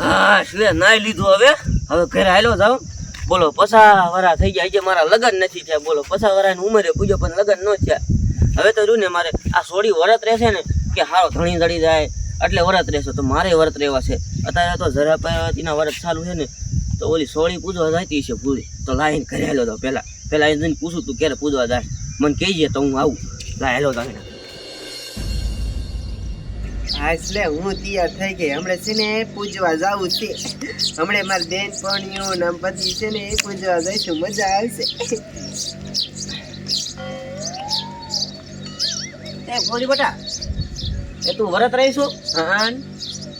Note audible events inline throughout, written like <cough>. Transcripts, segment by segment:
હા, એટલે નાઈ લીધું હવે. હવે ઘરે હાલો જાવ બોલો, પસા વરા થઈ ગયા. આજે મારા લગ્ન નથી થયા. બોલો, પસા વરાની ઉંમરે પૂજો પણ લગ્ન ન થયા. હવે તો ને મારે આ સોડી વરત રહેશે ને, કે હારો ધણી ધણી જાય. એટલે વરત રહેશે. તો મારે વરત રહેવા છે. અત્યારે તો જરા પાર્વતીના વરત ચાલુ છે ને, તો ઓલી સોળી પૂજવા જતી છે પૂરી. તો લાઈન ઘરે હાલો તો પહેલાં પેલા એને પૂછું તું ક્યારે પૂજવા જાય. મને કહીજે તો હું આવું. લાય હાલો તમે હા એટલે હું તૈયાર થઈ ગઈ. હમણાં છે ને પૂજવા જાવું છે. હમણાં મારી બેન પણિયું નામ પતિ છે ને એ પૂજવા જઈશું. મજા આવશે. એ ભોળી બટા. એ તું વરત રહીશું? હા.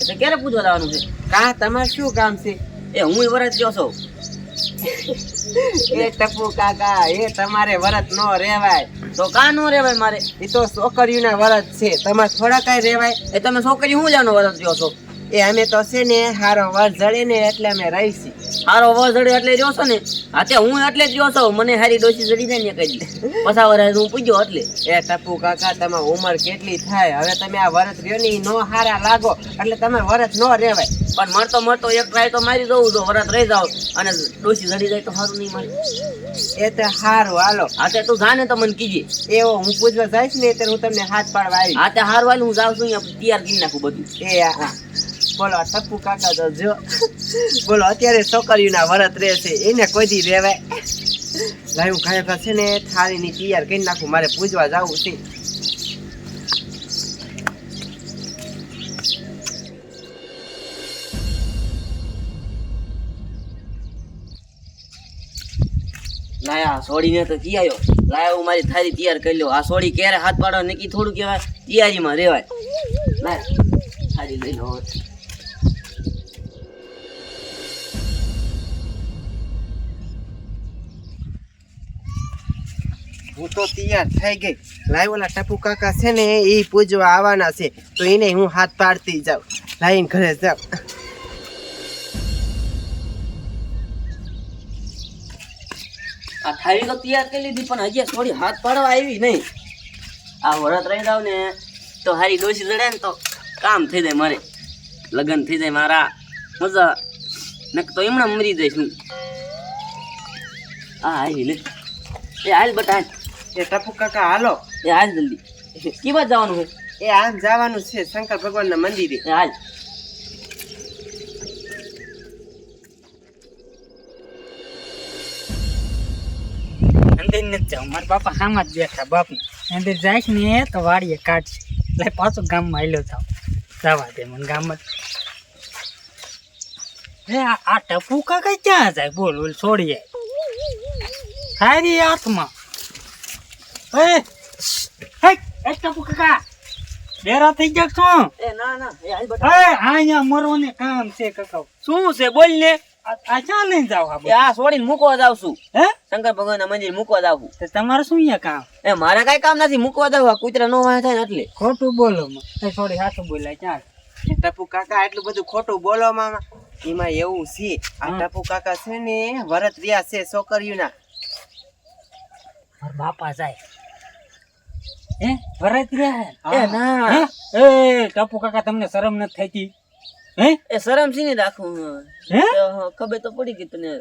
એટલે ક્યારે પૂજવા જવાનું છે? કા તમારે શું કામ છે? એ હું વરત ગયો છું. <laughs> એ ટપુ કાકા એ તમારે વરત ન રેવાય તો કા નો રેવાય મારે? એ તો છોકરીઓના વરત છે. તમારે થોડા કઈ રેવાય. એ તમે છોકરી હું જાણો વરત જો છો? એ અમે તો છે ને હારો વર જડે ને એટલે અમે રહીશી હારો વર જડે એટલે રહ્યો છો ને? હાથે હું એટલે જ રહ્યો છું મને હારી ડોસી જડી જાય ને કહી પછા વરસ હું પૂજ્યો એટલે. એ ટપુ કાકા તમારી ઉંમર કેટલી થાય? હવે તમે આ વરત રહ્યો ને નો હારા લાગો. એટલે તમે વરત નો રહેવાય. પણ મળતો મળતો એક ટ્રાય તો મારી દઉં તો વરત રહી જાવ. અને ડોસી જડી જાય તો સારું નહીં મારે એ તો હારું હાલો. હાથે તું જાને તો મને કીજે. એવો હું પૂછવા જઈશ ને ત્યારે હું તમને હાથ પાડવા આવી હાથે હારું હાલ હું જાઉં છું અહીંયા તૈયાર કરી નાખું બધું. એ હા. બોલો ટપ્પુ કાકા તો જો. બોલો, અત્યારે છોકરીઓના વરત રહેશે એને કોઈ દી રહેવાય લાયું ખરેખર છે ને, થાળીની તૈયાર કરી નાખું, મારે પૂજવા જવું છે. લાયા સોડીને તો કી આવ્યો લાયા, હું મારી થાળી તૈયાર કરી લો આ સોડી ક્યારે હાથ પાડો નક્કી થોડું કહેવાય? તૈયારીમાં રહેવાય. લાય, થાળી લઈ લો હું તો તૈયાર થઈ ગઈ. લાય ઓલા ટપુ કાકા છે ને, એ પૂજવા આવવાના છે. તો એને હું હાથ પાડતી જાઉં. લાઈન ઘરે જાઉં. આ થાળી તો તૈયાર કરી લીધી, પણ હજી થોડી હાથ પાડવા આવી નહીં. આ વરત રહી જાવ ને, તો હારી ડોસી જડે ને તો કામ થઈ જાય મારે. લગ્ન થઈ જાય મારા. મજા. નક તો એમણે મરી જઈશ. હું આ આવી લે. એ હાલ બટા એ ટપુ કાકા હાલો. એ હાલ જલ્દી. કી બાજુ જવાનું છે? એ આમ જવાનું છે શંકર ભગવાનના મંદિરે. હાલ. અંદર નથી મારા બાપા હામાં જ બેઠા બાપુ અંદર જાય ને તો વાડીએ કાઢશે. એટલે પાછું ગામમાં આવેલો જાવ જવા દે મને ગામમાં. હે આ આ ટપુ કાકા ક્યાં જાય? બોલ બોલ છોડીએ સારી હાથમાં હે? હે એ ટપુ કાકા ડેરા થઈ ગયા શું? એ ના ના એ હાલ બટા હે અહીંયા મરવાને કામ છે કાકા. શું છે બોલ ને. આ આ ક્યાં લઈને જાવ આ? આ છોડીને મૂકવા જાવ છું. હે? શંકર ભગવાનના મંદિર મૂકવા જાવ છું. તો તમારે શું અહીંયા કામ? એ મારે કાંઈ કામ નથી મૂકવા જાવ કૂતરા નો વાય થાય ને એટલે. ખોટું બોલો એ થોડી હાથું બોલાય એ ટપુ કાકા એટલું બધું ખોટું બોલો મામા. એમાં એવું છે આ ટપુ કાકા છે ને વરત રહ્યા છે છોકરીઓના. મારા બાપા જાય. હે? વરત રહ્યા એ ના. હે? એ ટપુ કાકા તમને શરમ નથી થતી હે? એ શરમ શી રાખું હે. તો ખબર તો પડી ગઈ તને.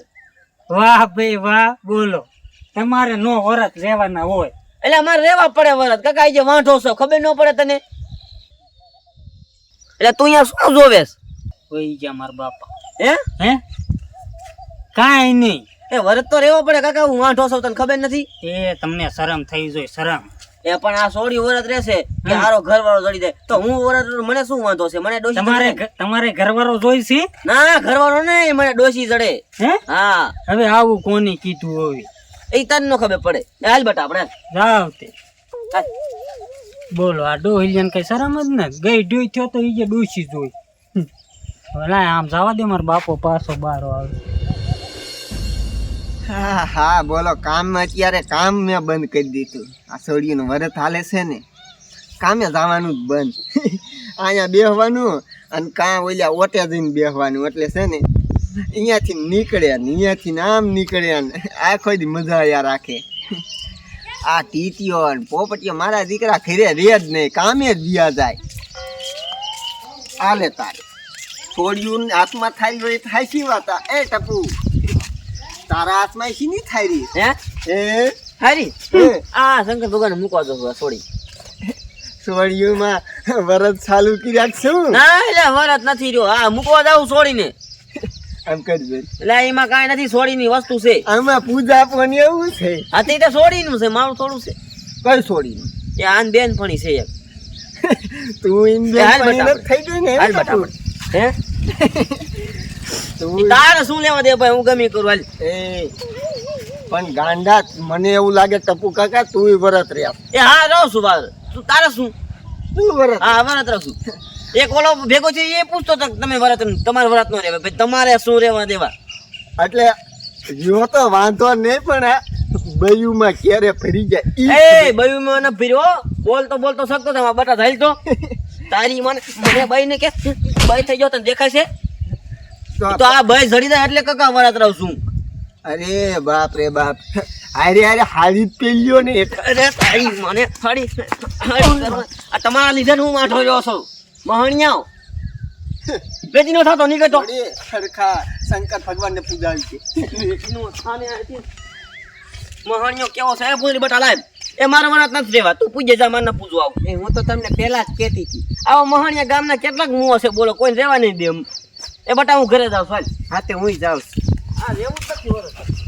વાહ ભાઈ વાહ બોલો. તમારે નો વરત રહેવાના હોય. એટલે અમારે રેવા પડે વરત કાકા જે વાંઢો છો. ખબર ન પડે તને? એટલે તું અહીંયા શું જોવેસ કોઈ ગયા મારા બાપા. હે? હે? કાંઈ નહીં. એ વરત તો રહેવો પડે. કાકા હું વાંઢો છું તને ખબર નથી? એ તમને શરમ થઈ જોઈએ શરમ. એ પણ આ સોડી વરત રહેશે કે હારો ઘર વાળો જડી જાય. તો હું વરત મને શું વાંધો છે? મને ડોસી તમારે તમારે ઘરવાળો જોઈ છે? ના ઘર વાળો નહીં મને ડોસી જડે હા? હવે આવું કોની કીધું હોય? એ તને નો ખબર પડે. હાલ બટા આપણે જાવ તે. બોલો આ ડોહિલિયન કઈ શરમ જ ને ગઈ ડોઈ થયો તો ઈજે જે ડોસી જોઈ. ભલા આમ જવા દે મારો બાપો પાછો બારો આવે. હા હા બોલો કામ અત્યારે કામ મેં બંધ કરી દીધું. આ સોડિયું વરત હાલે છે ને કામે જવાનું જ બંધ. <laughs> અહીંયા બેસવાનું અને કાં ઓલ્યા ઓટે જઈને બેસવાનું એટલે છે ને અહીંયાથી નીકળ્યા ને અહીંયાથી આમ નીકળ્યા ને. <laughs> આખો દી મજા યા રાખે. <laughs> આ ટીટીઓ અને પોપટીઓ મારા દીકરા ઘરે રે જ નહીં કામે જ દિયા જાય. હાલે તારે. છોડ્યું હાથમાં થાય હોય થાય શી વાત. એ ટપુ. તારા હાથમાં શી નહીં થાય રહી હે? એ હારી? આ શંકર ભગવાન મૂકવા દો છોડી છોડ્યુંમાં વરસ ચાલુ કર્યા છે ના એટલે વરત નથી રહ્યો. હા મૂકવા જાવ છોડીને આમ કરજો એટલે એમાં કાંઈ નથી છોડીની વસ્તુ છે. આમાં પૂજા પણ એવું છે? હા તે છોડીનું છે મારું થોડું છે. કઈ છોડી એ આન બેન પણ છે એક. <laughs> તું ઇન બેન બટા થઈ ગઈ ને હાલ બટાપટ હે? <laughs> તું તારે શું લેવા દે ભાઈ? હું ગમે કરું હાલ. એ પણ ગાંડા મને એવું લાગે ટપુ કાકા તું વરત રહ્યા. એ હા રહું છું બાર તું તારે શું? તું વરત હા વરત રહું છું. એક ઓલો ભેગો છે એ પૂછતો હતો તમે વરત તમારે વરત નો રહેવા. ભાઈ તમારે શું રહેવા દેવા? એટલે જો તો વાંધો નહીં પણ બયુમાં ક્યારે ફરી જાય? એ બયુમાં મને ફીર્યો બોલતો બોલતો શકતો તમે બટા થઈ તો તારી મને મને બાઈ ને કે બાઈ થઈ ગયો તને દેખાય છે? તો તો આ ભાઈ જડી જાય એટલે કકા વરત રહું છું. અરે બાપ રે બાપ. અરે અરે હારી પેલ્યો ને અરે તારી મને ફાડી આ તમારા લીધે હું માઠો રહ્યો છું. મહણિયાઓ બેટી નો થતો નીકળતો અરે સરખા શંકર ભગવાનને પૂજાવી છે. મહણિયો કેવો છે? પૂરી બટા લાય. એ મારા વરત નથી રહેવા તું પૂજે જા મારે પૂજવા આવું. એ હું તો તમને પહેલા જ કહેતી હતી. આવા મહાણિયા ગામના કેટલાક મુઓ છે બોલો કોઈ રહેવા નહીં દે એમ. એ બટા હું ઘરે જાઉં છું હાલ. હા તે હું જાઉં છું. રહેવું જ નથી વરસ